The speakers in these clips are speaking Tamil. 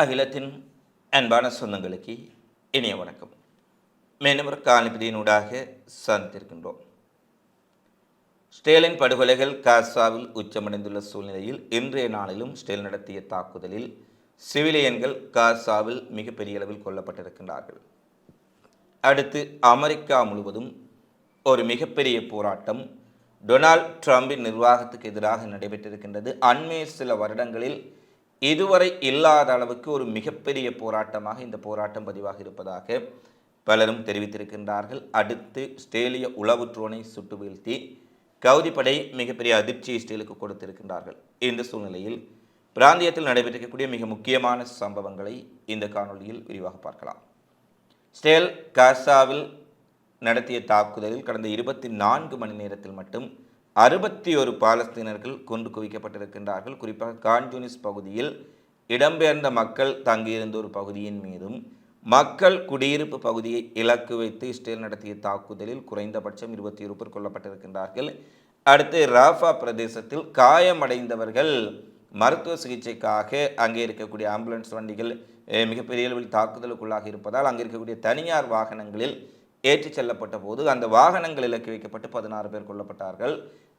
அகிலத்தின் அன்பான சொந்தங்களுக்கு இனிய வணக்கம். மேலும் ஒரு காணிப்பதியினூடாக சந்தித்திருக்கின்றோம். ஸ்டேலின் படுகொலைகள் காசாவில் உச்சமடைந்துள்ள சூழ்நிலையில் இன்றைய நாளிலும் ஸ்டேல் நடத்திய தாக்குதலில் சிவிலியன்கள் காசாவில் மிகப்பெரிய அளவில் கொல்லப்பட்டிருக்கின்றார்கள். அடுத்து அமெரிக்கா முழுவதும் ஒரு மிகப்பெரிய போராட்டம் டொனால்ட் ட்ரம்பின் நிர்வாகத்துக்கு எதிராக நடைபெற்றிருக்கின்றது. அண்மைய சில வருடங்களில் இதுவரை இல்லாத அளவுக்கு ஒரு மிகப்பெரிய போராட்டமாக இந்த போராட்டம் பதிவாக இருப்பதாக பலரும் தெரிவித்திருக்கின்றார்கள். அடுத்து ஸ்டேலிய உளவு ட்ரோனை சுட்டு வீழ்த்தி கவுதிப்படை மிகப்பெரிய அதிர்ச்சியை ஸ்டேலுக்கு கொடுத்திருக்கின்றார்கள். இந்த சூழ்நிலையில் பிராந்தியத்தில் நடைபெற்றிருக்கக்கூடிய மிக முக்கியமான சம்பவங்களை இந்த காணொளியில் விரிவாக பார்க்கலாம். ஸ்டேல் காசாவில் நடத்திய தாக்குதலில் கடந்த இருபத்தி நான்கு மணி நேரத்தில் மட்டும் அறுபத்தி ஒரு பாலஸ்தீனர்கள் கொண்டு குவிக்கப்பட்டிருக்கின்றார்கள். குறிப்பாக கான்ஜூனிஸ் பகுதியில் இடம்பெயர்ந்த மக்கள் தங்கியிருந்த ஒரு பகுதியின் மீதும் மக்கள் குடியிருப்பு பகுதியை இலக்கு வைத்து இஸ்ரேல் நடத்திய தாக்குதலில் குறைந்தபட்சம் இருபத்தி ஒரு பேர் கொல்லப்பட்டிருக்கின்றார்கள். அடுத்து ராஃபா பிரதேசத்தில் காயமடைந்தவர்கள் மருத்துவ சிகிச்சைக்காக அங்கே இருக்கக்கூடிய ஆம்புலன்ஸ் வண்டிகள் மிகப்பெரிய அளவில் தாக்குதலுக்குள்ளாக இருப்பதால் அங்கே இருக்கக்கூடிய தனியார் வாகனங்களில் ஏற்றிச் செல்லப்பட்ட போது அந்த வாகனங்கள் இலக்கு வைக்கப்பட்டு பதினாறு பேர் கொல்லப்பட்டார்கள்.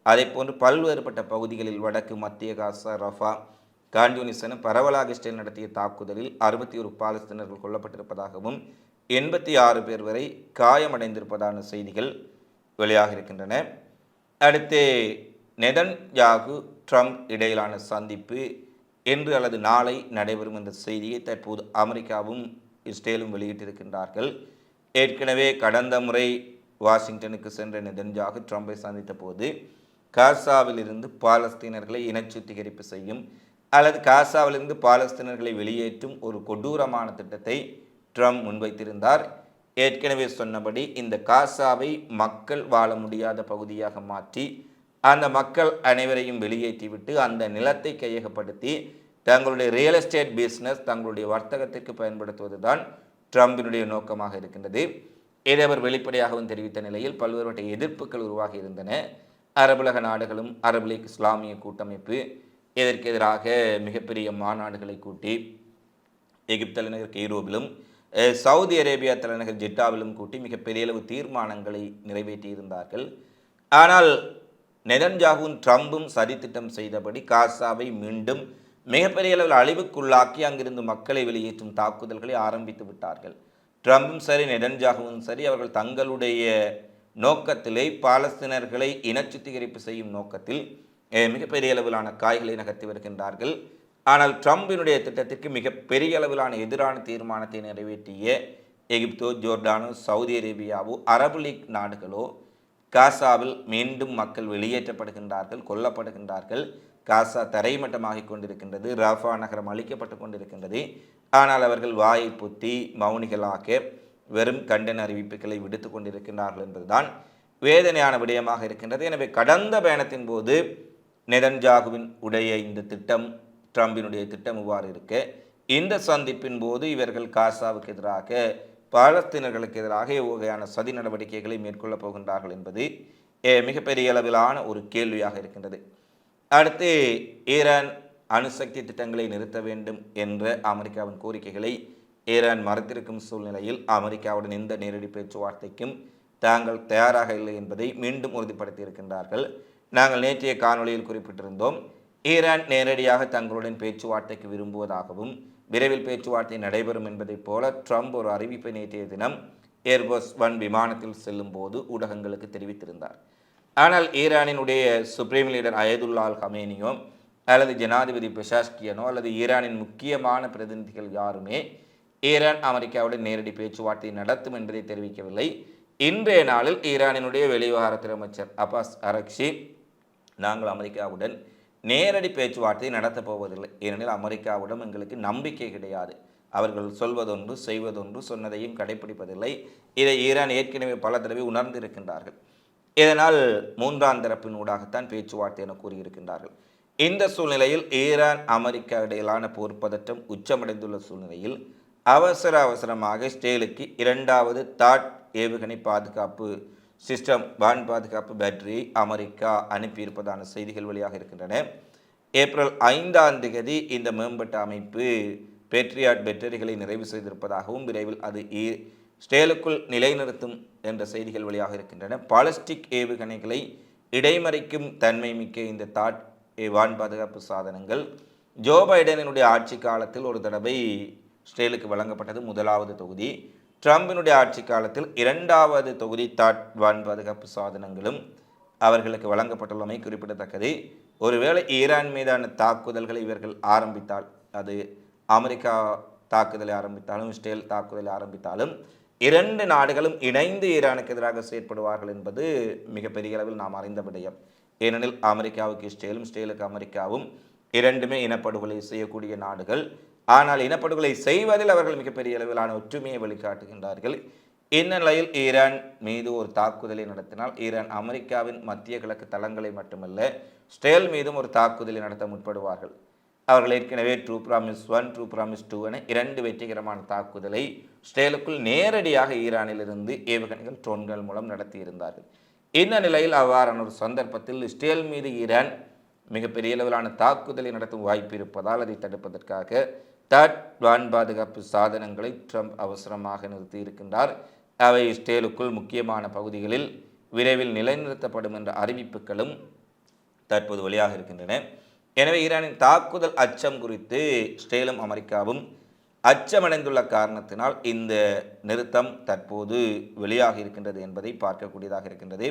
அதே போன்று பல்வேறுபட்ட பகுதிகளில் வடக்கு மத்திய காசா ரஃபா கான்யூனிஸ் பரவலாக இஸ்ரேல் நடத்திய தாக்குதலில் அறுபத்தி ஒரு பாலஸ்தீனர்கள் கொல்லப்பட்டிருப்பதாகவும் எண்பத்தி ஆறு பேர் வரை காயமடைந்திருப்பதான செய்திகள் வெளியாக இருக்கின்றன. அடுத்து நெதன் யாகு ட்ரம்ப் இடையிலான சந்திப்பு இன்று அல்லது நாளை நடைபெறும் என்ற செய்தியை தற்போது அமெரிக்காவும் இஸ்ரேலும் வெளியிட்டிருக்கின்றார்கள். ஏற்கனவே கடந்த முறை வாஷிங்டனுக்கு சென்ற நெதன்யாகு ட்ரம்பை சந்தித்த போது காசாவிலிருந்து பாலஸ்தீனர்களை இனச்சுத்திகரிப்பு செய்யும் அல்லது காசாவிலிருந்து பாலஸ்தீனர்களை வெளியேற்றும் ஒரு கொடூரமான திட்டத்தை ட்ரம்ப் முன்வைத்திருந்தார். ஏற்கனவே சொன்னபடி இந்த காசாவை மக்கள் வாழ முடியாத பகுதியாக மாற்றி அந்த மக்கள் அனைவரையும் வெளியேற்றிவிட்டு அந்த நிலத்தை கையகப்படுத்தி தங்களுடைய ரியல் எஸ்டேட் பிஸ்னஸ் தங்களுடைய வர்த்தகத்திற்கு பயன்படுத்துவது தான் ட்ரம்பினுடைய நோக்கமாக இருக்கின்றது. இதை அவர் வெளிப்படையாகவும் தெரிவித்த நிலையில் பல்வேறுபட்ட எதிர்ப்புகள் உருவாகி இருந்தன. அரபுலக நாடுகளும் அரபு லீக் இஸ்லாமிய கூட்டமைப்பு இதற்கு எதிராக மிகப்பெரிய மாநாடுகளை கூட்டி எகிப்து தலைநகர் கெய்ரோவிலும் சவுதி அரேபியா தலைநகர் ஜெட்டாவிலும் கூட்டி மிகப்பெரிய அளவு தீர்மானங்களை நிறைவேற்றியிருந்தார்கள். ஆனால் நெதன்ஜாகும் ட்ரம்பும் சதித்திட்டம் செய்தபடி காசாவை மீண்டும் மிகப்பெரிய அளவில் அழிவுக்குள்ளாக்கி அங்கிருந்து மக்களை வெளியேற்றும் தாக்குதல்களை ஆரம்பித்து விட்டார்கள். ட்ரம்பும் சரி நெதன்ஜாகவும் சரி அவர்கள் தங்களுடைய நோக்கத்திலே பாலஸ்தீனர்களை இனச்சுத்திகரிப்பு செய்யும் நோக்கத்தில் மிகப்பெரிய அளவிலான காய்களை நகர்த்தி வருகின்றார்கள். ஆனால் ட்ரம்பினுடைய திட்டத்திற்கு மிக பெரிய அளவிலான எதிரான தீர்மானத்தை நிறைவேற்றிய எகிப்தோ ஜோர்டானோ சவுதி அரேபியாவோ அரபு லீக் நாடுகளோ காசாவில் மீண்டும் மக்கள் வெளியேற்றப்படுகின்றார்கள் கொல்லப்படுகின்றார்கள். காசா தரைமட்டமாகிக் கொண்டிருக்கின்றது ரஃபா நகரம் அழிக்கப்பட்டு கொண்டிருக்கின்றது. ஆனால் அவர்கள் வாயை புத்தி மௌனிகளாக வெறும் கண்டன அறிவிப்புகளை விடுத்து கொண்டிருக்கின்றார்கள் என்பதுதான் வேதனையான விடயமாக இருக்கின்றது. எனவே கடந்த பயணத்தின் போது நெதன்ஜாகுவின் உடைய இந்த திட்டம் ட்ரம்பினுடைய திட்டம் இவ்வாறு இருக்க. இந்த சந்திப்பின் போது இவர்கள் காசாவுக்கு எதிராக பாலஸ்தீனர்களுக்கு எதிராக வகையான சதி நடவடிக்கைகளை மேற்கொள்ளப் போகின்றார்கள் என்பது மிகப்பெரிய அளவிலான ஒரு கேள்வியாக இருக்கின்றது. அடுத்து ஈரான் அணுசக்தி திட்டங்களை நிறுத்த வேண்டும் என்ற அமெரிக்காவின் கோரிக்கைகளை ஈரான் மறத்திருக்கும் சூழ்நிலையில் அமெரிக்காவுடன் எந்த நேரடி பேச்சுவார்த்தைக்கும் தாங்கள் தயாராக இல்லை என்பதை மீண்டும் உறுதிப்படுத்தியிருக்கின்றார்கள். நாங்கள் நேற்றைய காணொளியில் குறிப்பிட்டிருந்தோம் ஈரான் நேரடியாக தங்களுடன் பேச்சுவார்த்தைக்கு விரும்புவதாகவும் விரைவில் பேச்சுவார்த்தை நடைபெறும் என்பதைப் போல ட்ரம்ப் ஒரு அறிவிப்பை நேற்றைய தினம் ஏர்பஸ் ஒன் விமானத்தில் செல்லும் போது ஊடகங்களுக்கு தெரிவித்திருந்தார். ஆனால் ஈரானினுடைய சுப்ரீம் லீடர் அயதுல்லால் ஹமேனியோ அல்லது ஜனாதிபதி பெஷாஸ்கியனோ அல்லது ஈரானின் முக்கியமான பிரதிநிதிகள் யாருமே ஈரான் அமெரிக்காவுடன் நேரடி பேச்சுவார்த்தை நடத்தும் என்பதை தெரிவிக்கவில்லை. இன்றைய நாளில் ஈரானினுடைய வெளிவிவகாரத்துறை அமைச்சர் அப்பாஸ் அரக்ஷி நாங்கள் அமெரிக்காவுடன் நேரடி பேச்சுவார்த்தை நடத்தப் போவதில்லை. ஏனெனில் அமெரிக்காவிடம் எங்களுக்கு நம்பிக்கை கிடையாது. அவர்கள் சொல்வதொன்று செய்வதொன்று சொன்னதையும் கடைபிடிப்பதில்லை இதை ஈரான் ஏற்கனவே பல தடவை உணர்ந்திருக்கின்றார்கள். இதனால் மூன்றாம் தரப்பின் ஊடாகத்தான் பேச்சுவார்த்தை என கூறியிருக்கின்றார்கள். இந்த சூழ்நிலையில் ஈரான் அமெரிக்கா இடையிலான போர் பதற்றம் உச்சமடைந்துள்ள சூழ்நிலையில் அவசர அவசரமாக ஸ்டேலுக்கு இரண்டாவது தாட் ஏவுகணை பாதுகாப்பு சிஸ்டம் வான் பாதுகாப்பு பேட்டரியை அமெரிக்கா அனுப்பியிருப்பதான செய்திகள் வழியாக இருக்கின்றன. ஏப்ரல் ஐந்தாம் தேதி இந்த மேம்பட்ட அமைப்பு பேட்ரியாட் பேட்டரிகளை நிறைவு செய்திருப்பதாகவும் விரைவில் அது ஈ- ஸ்டேலுக்குள் நிலைநிறுத்தும் என்ற செய்திகள் வழியாக இருக்கின்றன. பாலிஸ்டிக் ஏவுகணைகளை இடைமறிக்கும் தன்மை மிக்க இந்த தாட் ஏ- வான் பாதுகாப்பு சாதனங்கள் ஜோ பைடனினுடைய ஆட்சி காலத்தில் ஒரு தடவை ஸ்டேலுக்கு வழங்கப்பட்டது முதலாவது தொகுதி. ட்ரம்பினுடைய ஆட்சி காலத்தில் இரண்டாவது தொகுதி தாட் வான் பாதுகாப்பு சாதனங்களும் அவர்களுக்கு வழங்கப்பட்டுள்ளமை குறிப்பிடத்தக்கது. ஒருவேளை ஈரான் மீதான தாக்குதல்களை இவர்கள் ஆரம்பித்தால் அது அமெரிக்கா தாக்குதலை ஆரம்பித்தாலும் இஸ்ரேல் தாக்குதலை ஆரம்பித்தாலும் இரண்டு நாடுகளும் இணைந்து ஈரானுக்கு எதிராக செயற்படுவார்கள் என்பது மிகப்பெரிய அளவில் நாம் அறிந்த விடயம். ஏனெனில் அமெரிக்காவுக்கு இஸ்ரேலும் இஸ்ரேலுக்கு அமெரிக்காவும் இரண்டுமே இனப்படுகொலை செய்யக்கூடிய நாடுகள். ஆனால் இனப்படுகொலை செய்வதில் அவர்கள் மிகப்பெரிய அளவிலான ஒற்றுமையை வெளிக்காட்டுகின்றார்கள் இந்நிலையில் ஈரான் மீது ஒரு தாக்குதலை நடத்தினால் ஈரான் அமெரிக்காவின் மத்திய கிழக்கு தளங்களை மட்டுமல்ல ஸ்டேல் மீதும் ஒரு தாக்குதலை நடத்த முற்படுவார்கள். அவர்கள் ஏற்கனவே true promise one true promise two என இரண்டு வெற்றிகரமான தாக்குதலை ஸ்டேலுக்குள் நேரடியாக ஈரானிலிருந்து ஏவுகணைகள் ட்ரோன்கள் மூலம் நடத்தியிருந்தார்கள். இந்த நிலையில் அவ்வாறான ஒரு சந்தர்ப்பத்தில் ஸ்டேல் மீது ஈரான் மிகப்பெரிய அளவிலான தாக்குதலை நடத்தும் வாய்ப்பு இருப்பதால் அதை தடுப்பதற்காக தட் வான் பாதுகாப்பு சாதனங்களை ட்ரம்ப் அவசரமாக நிறுத்தியிருக்கின்றார். அவை ஸ்டேலுக்குள் முக்கியமான பகுதிகளில் விரைவில் நிலைநிறுத்தப்படும் என்ற அறிவிப்புகளும் தற்போது வெளியாக இருக்கின்றன. எனவே ஈரானின் தாக்குதல் அச்சம் குறித்து ஸ்டேலும் அமெரிக்காவும் அச்சமடைந்துள்ள காரணத்தினால் இந்த நிறுத்தம் தற்போது வெளியாக இருக்கின்றது என்பதை பார்க்கக்கூடியதாக இருக்கின்றது.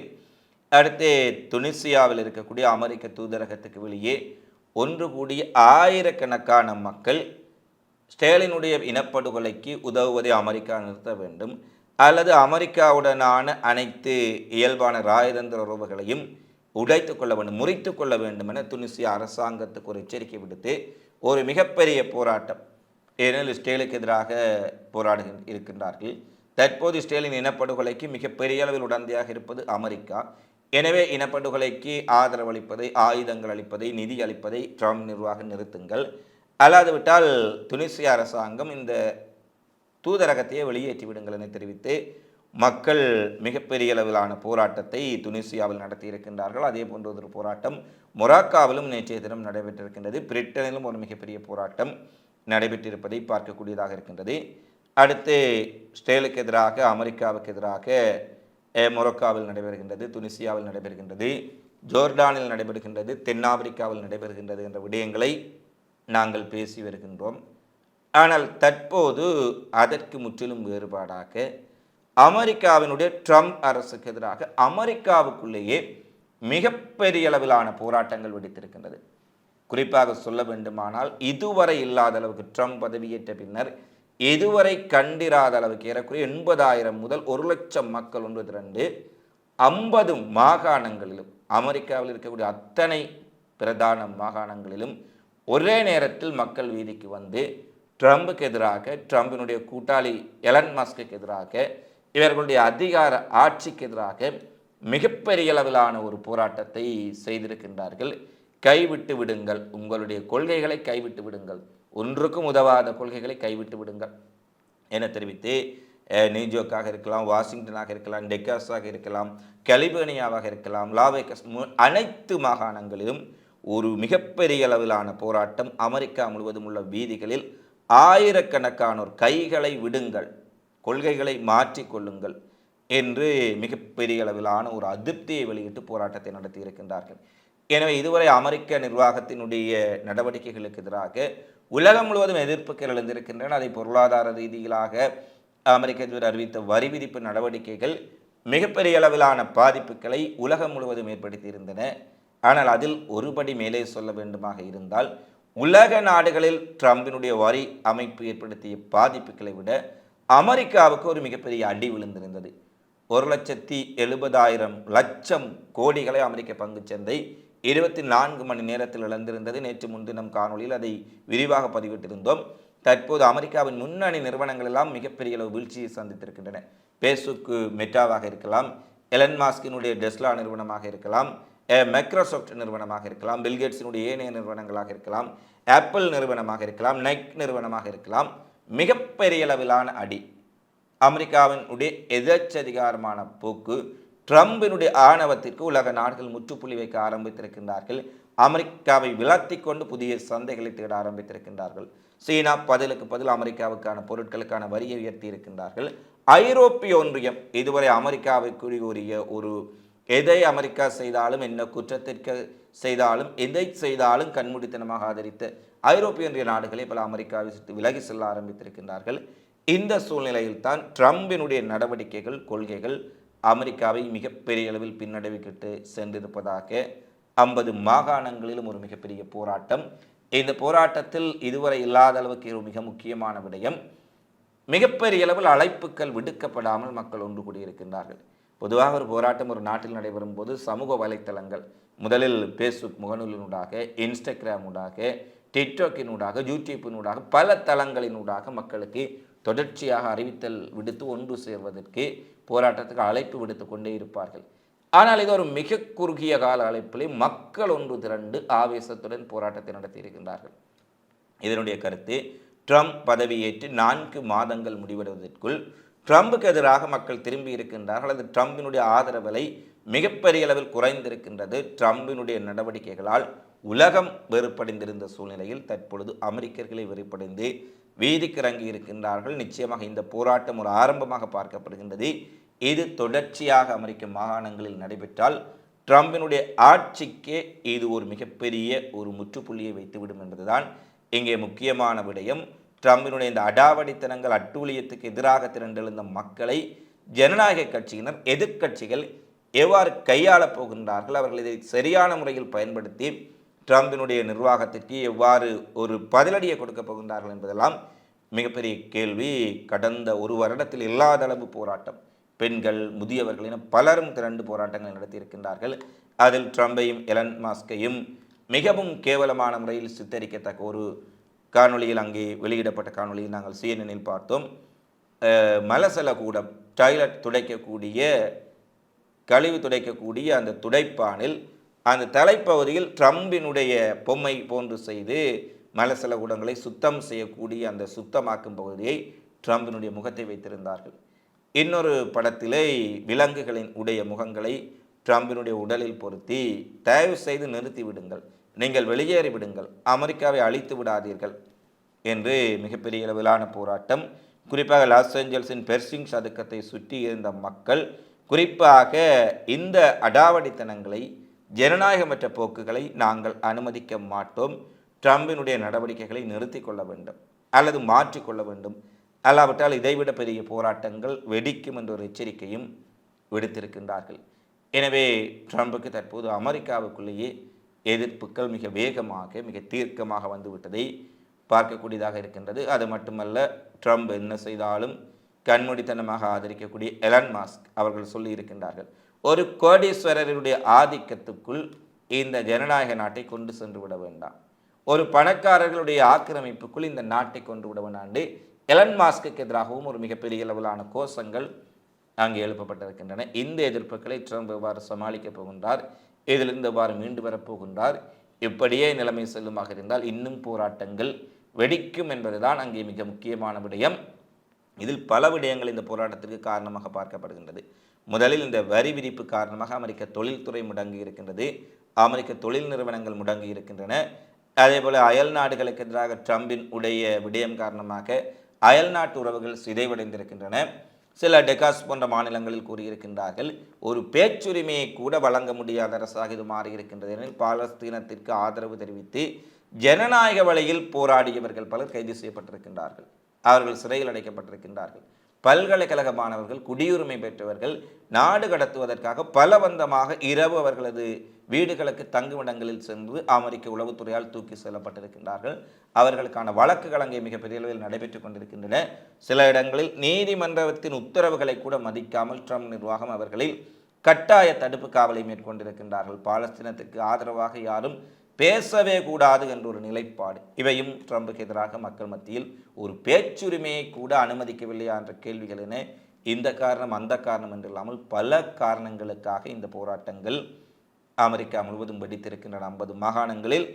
அடுத்து துனிசியாவில் இருக்கக்கூடிய அமெரிக்க தூதரகத்துக்கு வெளியே ஒன்று கூடிய ஆயிரக்கணக்கான மக்கள் ஸ்டேலினுடைய இனப்படுகொலைக்கு உதவுவதை அமெரிக்கா நிறுத்த வேண்டும். அல்லது அமெரிக்காவுடனான அனைத்து இயல்பான ராயதந்திர உறவுகளையும் உடைத்து கொள்ள வேண்டும் முறித்து கொள்ள வேண்டும் என துனிசிய அரசாங்கத்துக்கு ஒரு எச்சரிக்கை விடுத்து ஒரு மிகப்பெரிய போராட்டம் ஏனெனில் ஸ்டேலுக்கு எதிராக போராடு இருக்கின்றார்கள். தற்போது ஸ்டேலின் இனப்படுகொலைக்கு மிகப்பெரிய அளவில் உடந்தையாக இருப்பது அமெரிக்கா. எனவே இனப்படுகொலைக்கு ஆதரவு அளிப்பதை ஆயுதங்கள் அளிப்பதை நிதி அளிப்பதை ட்ரம்ப் நிர்வாகம் நிறுத்துங்கள். அல்லாது விட்டால் துனிசிய அரசாங்கம் இந்த தூதரகத்தையே வெளியேற்றி விடுங்கள் என தெரிவித்து மக்கள் மிகப்பெரிய அளவிலான போராட்டத்தை துனிசியாவில் நடத்தியிருக்கின்றார்கள். அதே போன்ற ஒரு போராட்டம் மொராக்காவிலும் நேற்றைய தினம் நடைபெற்றிருக்கின்றது. பிரிட்டனிலும் ஒரு மிகப்பெரிய போராட்டம் நடைபெற்றிருப்பதை பார்க்கக்கூடியதாக இருக்கின்றது. அடுத்து ஸ்டேலுக்கு எதிராக அமெரிக்காவுக்கு எதிராக மொரோக்காவில் நடைபெறுகின்றது துனிசியாவில் நடைபெறுகின்றது ஜோர்டானில் நடைபெறுகின்றது தென்னாப்பிரிக்காவில் நடைபெறுகின்றது என்ற விடயங்களை நாங்கள் பேசி வருகின்றோம். ஆனால் தற்போது அதற்கு முற்றிலும் வேறுபாடாக அமெரிக்காவினுடைய ட்ரம்ப் அரசுக்கு எதிராக அமெரிக்காவுக்குள்ளேயே மிகப்பெரிய அளவிலான போராட்டங்கள் வெடித்திருக்கின்றது. குறிப்பாக சொல்ல வேண்டுமானால் இதுவரை இல்லாத அளவுக்கு ட்ரம்ப் பதவியேற்ற பின்னர் இதுவரை கண்டிராத அளவுக்கு ஏறக்குறைய எண்பதாயிரம் முதல் ஒரு லட்சம் மக்கள் ஒன்று திரண்டு ஐம்பது மாகாணங்களிலும் அமெரிக்காவில் இருக்கக்கூடிய அத்தனை பிரதான மாகாணங்களிலும் ஒரே நேரத்தில் மக்கள் வீதிக்கு வந்து ட்ரம்புக்கு எதிராக ட்ரம்பினுடைய கூட்டாளி எலன் மஸ்க்கு எதிராக இவர்களுடைய அதிகார ஆட்சிக்கு எதிராக மிகப்பெரிய அளவிலான ஒரு போராட்டத்தை செய்திருக்கின்றார்கள். கைவிட்டு விடுங்கள். உங்களுடைய கொள்கைகளை கைவிட்டு விடுங்கள். ஒன்றுக்கும் உதவாத கொள்கைகளை கைவிட்டு விடுங்கள். என தெரிவித்து அஹ், இருக்கலாம் வாஷிங்டனாக இருக்கலாம் டெக்காஸாக இருக்கலாம் கலிபோர்னியாவாக இருக்கலாம் லாவேக்கஸ் அனைத்து மாகாணங்களிலும் ஒரு மிகப்பெரிய அளவிலான போராட்டம் அமெரிக்கா முழுவதும் உள்ள வீதிகளில் ஆயிரக்கணக்கானோர் கைகளை விடுங்கள் கொள்கைகளை மாற்றிக்கொள்ளுங்கள் என்று மிகப்பெரிய அளவிலான ஒரு அதிருப்தியை வெளியிட்டு போராட்டத்தை நடத்தி இருக்கின்றார்கள். எனவே இதுவரை அமெரிக்க நிர்வாகத்தினுடைய நடவடிக்கைகளுக்கு எதிராக உலகம் முழுவதும் எதிர்ப்புகள் எழுந்திருக்கின்றன. அதை பொருளாதார ரீதியிலாக அமெரிக்க அதிபர் அறிவித்த வரி விதிப்பு நடவடிக்கைகள் மிகப்பெரிய அளவிலான பாதிப்புகளை உலகம் முழுவதும் ஏற்படுத்தியிருந்தன ஆனால் அதில் ஒருபடி மேலே சொல்ல வேண்டுமாக இருந்தால் உலக நாடுகளில் ட்ரம்பினுடைய வரி அமைப்பு ஏற்படுத்திய பாதிப்புகளை விட அமெரிக்காவுக்கு ஒரு மிகப்பெரிய அடி விழுந்திருந்தது. ஒரு லட்சத்தி எழுபதாயிரம் லட்சம் கோடிகளை அமெரிக்க பங்கு சந்தை இருபத்தி நான்கு மணி நேரத்தில் இழந்திருந்தது. நேற்று முன்தினம் காணொளியில் அதை விரிவாக பதிவிட்டிருந்தோம். தற்போது அமெரிக்காவின் முன்னணி நிறுவனங்கள் எல்லாம் மிகப்பெரிய அளவு வீழ்ச்சியை சந்தித்திருக்கின்றன. பேசுக்கு மெட்டாவாக இருக்கலாம் எலன் மாஸ்கினுடைய டெஸ்லா நிறுவனமாக இருக்கலாம் மைக்ரோசாஃப்ட் நிறுவனமாக இருக்கலாம் பில்கேட்ஸினுடைய ஏனைய நிறுவனங்களாக இருக்கலாம் ஆப்பிள் நிறுவனமாக இருக்கலாம் நைக் நிறுவனமாக இருக்கலாம். மிகப்பெரிய அளவிலான அடி. அமெரிக்காவின் உடைய எதச்சதிகாரமான போக்கு ட்ரம்பினுடைய ஆணவத்திற்கு உலக நாடுகள் முற்றுப்புள்ளி வைக்க ஆரம்பித்திருக்கின்றார்கள். அமெரிக்காவை விலத்தி கொண்டு புதிய சந்தைகளை தேட ஆரம்பித்திருக்கின்றார்கள். சீனா பதிலுக்கு பதில் அமெரிக்காவுக்கான பொருட்களுக்கான வரியை உயர்த்தி இருக்கின்றார்கள். ஐரோப்பிய ஒன்றியம் இதுவரை அமெரிக்காவுக்கு உரிய ஒரு எதை அமெரிக்கா செய்தாலும் என்ன குற்றத்திற்கு செய்தாலும் எதை செய்தாலும் கண்மூடித்தனமாக ஆதரித்த ஐரோப்பிய ஒன்றிய நாடுகளை பல அமெரிக்காவை சுற்றி விலகி செல்ல ஆரம்பித்திருக்கின்றார்கள். இந்த சூழ்நிலையில் தான் ட்ரம்பினுடைய நடவடிக்கைகள் கொள்கைகள் அமெரிக்காவை மிகப்பெரிய அளவில் பின்னடைவிக்கிட்டு சென்றிருப்பதாக ஐம்பது மாகாணங்களிலும் ஒரு மிகப்பெரிய போராட்டம். இந்த போராட்டத்தில் இதுவரை இல்லாத அளவுக்கு ஒரு மிக முக்கியமான விடயம் மிகப்பெரிய அளவில் அழைப்புகள் விடுக்கப்படாமல் மக்கள் ஒன்று கூடியிருக்கின்றார்கள். பொதுவாக ஒரு போராட்டம் ஒரு நாட்டில் நடைபெறும் போது சமூக வலைத்தளங்கள் முதலில் ஃபேஸ்புக் முகநூலினூடாக இன்ஸ்டாகிராமூடாக டிக்டாக்கினூடாக யூடியூப்பினூடாக பல தளங்களினூடாக மக்களுக்கு தொடர்ச்சியாக அறிவித்தல் விடுத்து ஒன்று சேர்வதற்கு போராட்டத்துக்கு அழைப்பு விடுத்து கொண்டே இருப்பார்கள். ஆனால் இது ஒரு மிக குறுகிய கால அழைப்பிலே மக்கள் ஒன்று திரண்டு ஆவேசத்துடன் போராட்டத்தை நடத்தி இருக்கின்றார்கள். இதனுடைய கருத்து ட்ரம்ப் பதவியேற்று நான்கு மாதங்கள் முடிவடைவதற்குள் ட்ரம்புக்கு எதிராக மக்கள் திரும்பி இருக்கின்றார்கள். அது ட்ரம்பினுடைய ஆதரவலை மிகப்பெரிய அளவில் குறைந்திருக்கின்றது. ட்ரம்பினுடைய நடவடிக்கைகளால் உலகம் வெறுப்படைந்திருந்த சூழ்நிலையில் தற்பொழுது அமெரிக்கர்களை வெறுப்படைந்து வீதிக்கு இறங்கி இருக்கின்றார்கள். நிச்சயமாக இந்த போராட்டம் ஒரு ஆரம்பமாக பார்க்கப்படுகின்றது. இது தொடர்ச்சியாக அமெரிக்க மாகாணங்களில் நடைபெற்றால் ட்ரம்பினுடைய ஆட்சிக்கே இது ஒரு மிகப்பெரிய ஒரு முற்றுப்புள்ளியை வைத்துவிடும் என்பதுதான் இங்கே முக்கியமான விடயம். ட்ரம்பினுடைய இந்த அடாவடித்தனங்கள் அட்டூழியத்துக்கு எதிராக திரண்டெழுந்த மக்களை ஜனநாயக கட்சியினர் எதிர்க்கட்சிகள் எவ்வாறு கையாளப் போகின்றார்கள் அவர்கள் இதை சரியான முறையில் பயன்படுத்தி ட்ரம்பினுடைய நிர்வாகத்திற்கு எவ்வாறு ஒரு பதிலடியை கொடுக்கப் போகின்றார்கள் என்பதெல்லாம் மிகப்பெரிய கேள்வி. கடந்த ஒரு வருடத்தில் இல்லாத அளவு போராட்டம் பெண்கள் முதியவர்கள் என பலரும் திரண்டு போராட்டங்களை நடத்தியிருக்கின்றார்கள். அதில் ட்ரம்பையும் எலன் மாஸ்கையும் மிகவும் கேவலமான முறையில் சித்தரிக்கத்தக்க ஒரு காணொளியில் அங்கே வெளியிடப்பட்ட காணொளியில் நாங்கள் சிஎன்எனில் பார்த்தோம். மலசல கூடம் டாய்லெட் துடைக்கக்கூடிய கழிவு துடைக்கக்கூடிய அந்த துடைப்பானில் அந்த தலைப்பகுதியில் ட்ரம்பினுடைய பொம்மை போன்று செய்து மலசல கூடங்களை சுத்தம் செய்யக்கூடிய அந்த சுத்தமாக்கும் பகுதியை ட்ரம்பினுடைய முகத்தை வைத்திருந்தார்கள். இன்னொரு படத்திலே விலங்குகளின் உடைய முகங்களை ட்ரம்பினுடைய உடலில் பொருத்தி தயவு செய்து நிறுத்தி விடுங்கள். நீங்கள் வெளியேறி விடுங்கள். அமெரிக்காவை அழித்து விடாதீர்கள் என்று மிகப்பெரிய அளவிலான போராட்டம். குறிப்பாக லாஸ் ஏஞ்சல்ஸின் பெர்சிங் சதுக்கத்தை சுற்றி இருந்த மக்கள் குறிப்பாக இந்த அடாவடித்தனங்களை ஜனநாயகமற்ற போக்குகளை நாங்கள் அனுமதிக்க மாட்டோம். ட்ரம்பினுடைய நடவடிக்கைகளை நிறுத்திக் கொள்ள வேண்டும் அல்லது மாற்றிக்கொள்ள வேண்டும். அல்லாவிட்டால் இதைவிட பெரிய போராட்டங்கள் வெடிக்கும் என்ற ஒரு எச்சரிக்கையும் விடுத்திருக்கின்றார்கள். எனவே ட்ரம்புக்கு தற்போது அமெரிக்காவுக்குள்ளேயே எதிர்ப்புகள் மிக வேகமாக மிக தீர்க்கமாக வந்துவிட்டதை பார்க்கக்கூடியதாக இருக்கின்றது. அது மட்டுமல்ல ட்ரம்ப் என்ன செய்தாலும் கண்மூடித்தனமாக ஆதரிக்கக்கூடிய எலன் மாஸ்க் அவர்கள் சொல்லி இருக்கின்றார்கள். ஒரு கோடீஸ்வரருடைய ஆதிக்கத்துக்குள் இந்த ஜனநாயக நாட்டை கொண்டு சென்று விட வேண்டாம். ஒரு பணக்காரர்களுடைய ஆக்கிரமிப்புக்குள் இந்த நாட்டை கொண்டு விட வேண்டாண்டு எலன் மாஸ்க்கு எதிராகவும் ஒரு மிகப்பெரிய அளவிலான கோஷங்கள் அங்கே எழுப்பப்பட்டிருக்கின்றன. இந்த எதிர்ப்புகளை ட்ரம்ப் எவ்வாறு சமாளிக்கப் போகின்றார்? இதிலிருந்து எவ்வாறு மீண்டு வரப்போகின்றார்? இப்படியே நிலைமை செல்லுமாக இருந்தால் இன்னும் போராட்டங்கள் வெடிக்கும் என்பதுதான் அங்கே மிக முக்கியமான விடயம். இதில் பல விடயங்கள் இந்த போராட்டத்திற்கு காரணமாக பார்க்கப்படுகின்றது. முதலில் இந்த வரி விதிப்பு காரணமாக அமெரிக்க தொழில்துறை முடங்கி இருக்கின்றது. அமெரிக்க தொழில் நிறுவனங்கள் முடங்கி இருக்கின்றன. அதே போல் அயல் நாடுகளுக்கு எதிராக ட்ரம்பின் உடைய விடயம் காரணமாக அயல் நாட்டு உறவுகள் சிதைவடைந்திருக்கின்றன. சில டெகாஸ் போன்ற மாநிலங்களில் கூறியிருக்கின்றார்கள். ஒரு பேச்சுரிமையை கூட வழங்க முடியாத அரசாக இது மாறியிருக்கின்றது எனில் பாலஸ்தீனத்திற்கு ஆதரவு தெரிவித்து ஜனநாயக வழியில் போராடியவர்கள் பலர் கைது செய்யப்பட்டிருக்கின்றார்கள். அவர்கள் சிறையில் அடைக்கப்பட்டிருக்கின்றார்கள். பல்கலைக்கழக மாணவர்கள் குடியுரிமை பெற்றவர்கள் நாடு கடத்துவதற்காக பலவந்தமாக இரவு அவர்களது வீடுகளுக்கு தங்குமிடங்களில் சென்று அமெரிக்க உளவுத்துறையால் தூக்கி செல்லப்பட்டிருக்கின்றார்கள். அவர்களுக்கான வழக்குகள் அங்கே மிகப்பெரிய அளவில் நடைபெற்றுக் கொண்டிருக்கின்றன. சில இடங்களில் நீதிமன்றத்தின் உத்தரவுகளை கூட மதிக்காமல் ட்ரம்ப் நிர்வாகம் அவர்களில் கட்டாய தடுப்பு காவலை மேற்கொண்டிருக்கின்றார்கள். பாலஸ்தீனத்திற்கு ஆதரவாக யாரும் பேசவே கூடாது என்ற ஒரு நிலைப்பாடு. இவையும் ட்ரம்புக்கு எதிராக மக்கள் மத்தியில் ஒரு பேச்சுரிமையை கூட அனுமதிக்கவில்லையா என்ற கேள்விகள் என இந்த காரணம் அந்த காரணம் என்று இல்லாமல் பல காரணங்களுக்காக இந்த போராட்டங்கள் அமெரிக்கா முழுவதும் வெடித்திருக்கின்றன. ஐம்பது மாகாணங்களில்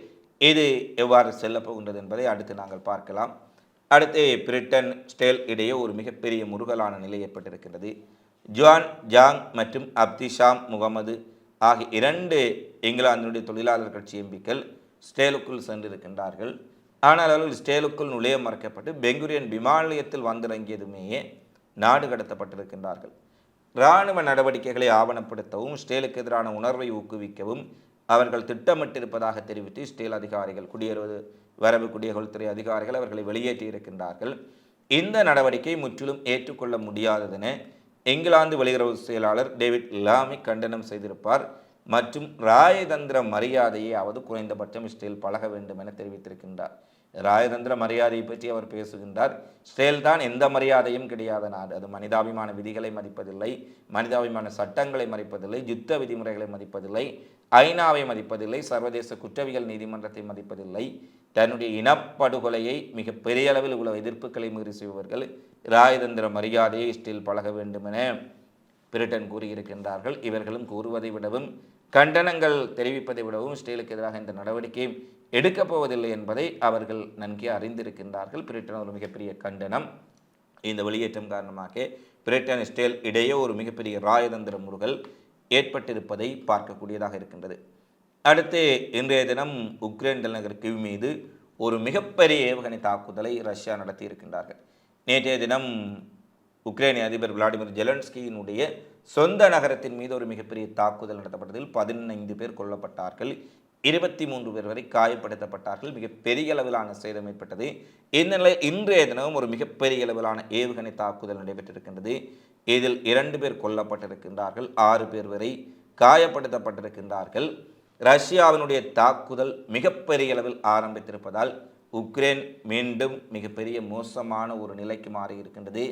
இது எவ்வாறு செல்லப்போகின்றது என்பதை அடுத்து நாங்கள் பார்க்கலாம். அடுத்து பிரிட்டன் ஸ்டேல் இடையே ஒரு மிகப்பெரிய முருகலான நிலை ஏற்பட்டிருக்கின்றது. ஜுவான் ஜாங் மற்றும் அப்திஷாம் முகமது ஆகிய இரண்டு இங்கிலாந்தினுடைய தொழிலாளர் கட்சி எம்பிக்கள் ஸ்டேலுக்குள் சென்றிருக்கின்றார்கள். ஆனால் அவர்கள் ஸ்டேலுக்குள் நுழைய மறைக்கப்பட்டு பெங்குரியன் விமான நிலையத்தில் வந்திறங்கியதுமே நாடு கடத்தப்பட்டிருக்கின்றார்கள். இராணுவ நடவடிக்கைகளை ஆவணப்படுத்தவும் ஸ்டேலுக்கு எதிரான உணர்வை ஊக்குவிக்கவும் அவர்கள் திட்டமிட்டிருப்பதாக தெரிவித்து ஸ்டேல் அதிகாரிகள் குடியேறுவது வரவு குடியகல்துறை அதிகாரிகள் அவர்களை வெளியேற்றி இருக்கின்றார்கள். இந்த நடவடிக்கை முற்றிலும் ஏற்றுக்கொள்ள முடியாததென இங்கிலாந்து வெளியுறவு செயலாளர் டேவிட் லாமி கண்டனம் செய்திருப்பார். மற்றும் ராயதந்திர மரியாதையாவது குறைந்தபட்சம் இஸ்ரேல் பழக வேண்டும் என தெரிவித்திருக்கின்றார். ராயதந்திர மரியாதையை பற்றி அவர் பேசுகின்றார். இஸ்ரேல் தான் எந்த மரியாதையும் கிடையாத நாடு. அது மனிதாபிமான விதிகளை மதிப்பதில்லை மனிதாபிமான சட்டங்களை மதிப்பதில்லை யுத்த விதிமுறைகளை மதிப்பதில்லை ஐநாவை மதிப்பதில்லை சர்வதேச குற்றவியல் நீதிமன்றத்தை மதிப்பதில்லை. தன்னுடைய இனப்படுகொலையை மிக பெரிய அளவில் உள்ள எதிர்ப்புகளை மீறி செய்பவர்கள் ராயதந்திர மரியாதையை இஸ்ரேல் பழக வேண்டும் என பிரிட்டன் கூறியிருக்கின்றார்கள். இவர்களும் கூறுவதை விடவும் கண்டனங்கள் தெரிவிப்பதை விடவும் இஸ்ரேலுக்கு எதிராக இந்த நடவடிக்கை எடுக்கப் போவதில்லை என்பதை அவர்கள் நன்கே அறிந்திருக்கின்றார்கள். பிரிட்டன் ஒரு மிகப்பெரிய கண்டனம். இந்த வெளியேற்றம் காரணமாக பிரிட்டன் இஸ்ரேல் இடையே ஒரு மிகப்பெரிய ராயதந்திர முருகல் ஏற்பட்டிருப்பதை பார்க்கக்கூடியதாக இருக்கின்றது. அடுத்து இன்றைய தினம் உக்ரைன் தலைநகர் கிவ் மீது ஒரு மிகப்பெரிய ஏவுகணை தாக்குதலை ரஷ்யா நடத்தி இருக்கின்றார்கள் நேற்றைய தினம் உக்ரைனிய அதிபர் விளாடிமிர் ஜெலன்ஸ்கியினுடைய சொந்த நகரத்தின் மீது ஒரு மிகப்பெரிய தாக்குதல் நடத்தப்பட்டதில் பதினைந்து பேர் கொல்லப்பட்டார்கள். இருபத்தி மூன்று பேர் வரை காயப்படுத்தப்பட்டார்கள். மிகப்பெரிய அளவிலான சேதம் ஏற்பட்டது. இந்த நிலை இன்றைய தினமும் ஒரு மிகப்பெரிய அளவிலான ஏவுகணை தாக்குதல் நடைபெற்றிருக்கின்றது. இதில் இரண்டு பேர் கொல்லப்பட்டிருக்கின்றார்கள். ஆறு பேர் வரை காயப்படுத்தப்பட்டிருக்கின்றார்கள். ரஷ்யாவினுடைய தாக்குதல் மிகப்பெரிய அளவில் ஆரம்பித்திருப்பதால் உக்ரைன் மீண்டும் மிகப்பெரிய மோசமான ஒரு நிலைக்கு மாறி இருக்கின்றது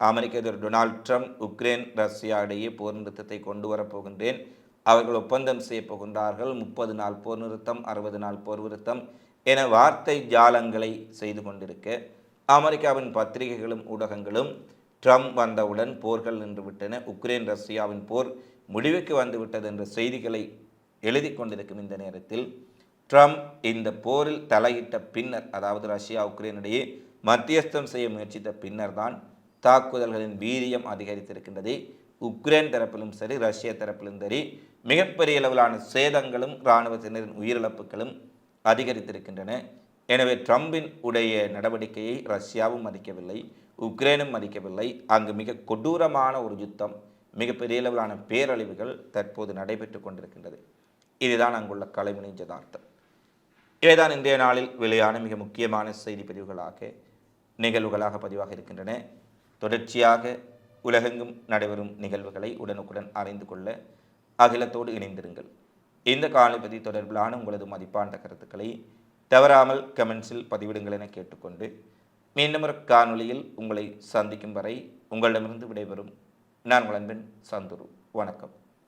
அமெரிக்க அதிபர் டொனால்ட் ட்ரம்ப் உக்ரைன் ரஷ்யா இடையே போர் நிறுத்தத்தை கொண்டு வரப்போகின்றேன் அவர்கள் ஒப்பந்தம் செய்யப்போகின்றார்கள் முப்பது நாள் போர் நிறுத்தம் அறுபது நாள் போர் நிறுத்தம் என வார்த்தை ஜாலங்களை செய்து கொண்டிருக்க அமெரிக்காவின் பத்திரிகைகளும் ஊடகங்களும் ட்ரம்ப் வந்தவுடன் போர்கள் நின்றுவிட்டன உக்ரைன் ரஷ்யாவின் போர் முடிவுக்கு வந்துவிட்டது என்ற செய்திகளை எழுதி கொண்டிருக்கும் இந்த நேரத்தில் ட்ரம்ப் இந்த போரில் தலையிட்ட பின்னர் அதாவது ரஷ்யா உக்ரைனிடையே மத்தியஸ்தம் செய்ய முயற்சித்த பின்னர் தான் தாக்குதல்களின் வீரியம் அதிகரித்திருக்கின்றது. உக்ரைன் தரப்பிலும் சரி ரஷ்ய தரப்பிலும் சரி மிகப்பெரிய அளவிலான சேதங்களும் இராணுவத்தினரின் உயிரிழப்புகளும் அதிகரித்திருக்கின்றன. எனவே ட்ரம்பின் உடைய நடவடிக்கையை ரஷ்யாவும் மதிக்கவில்லை உக்ரைனும் மதிக்கவில்லை. அங்கு மிக கொடூரமான ஒரு யுத்தம் மிகப்பெரிய அளவிலான பேரழிவுகள் தற்போது நடைபெற்று கொண்டிருக்கின்றது. இதுதான் அங்குள்ள கலைமணி ஜதார்த்தம் இவைதான் இன்றைய நாளில் வெளியான மிக முக்கியமான செய்தி பதிவுகளாக நிகழ்வுகளாக பதிவாக இருக்கின்றன. தொடர்ச்சியாக உலகெங்கும் நடைபெறும் நிகழ்வுகளை உடனுக்குடன் அறிந்து கொள்ள அகிலத்தோடு இணைந்திருங்கள். இந்த காலப்பதி தொடர்பிலான உங்களது மதிப்பான கருத்துக்களை தவறாமல் கமெண்ட்ஸில் பதிவிடுங்கள் என கேட்டுக்கொண்டு மீண்டும் ஒரு காணொலியில் உங்களை சந்திக்கும் வரை உங்களிடமிருந்து விடைபெறும். நான் உங்கள் அன்பின் சந்துரு. வணக்கம்.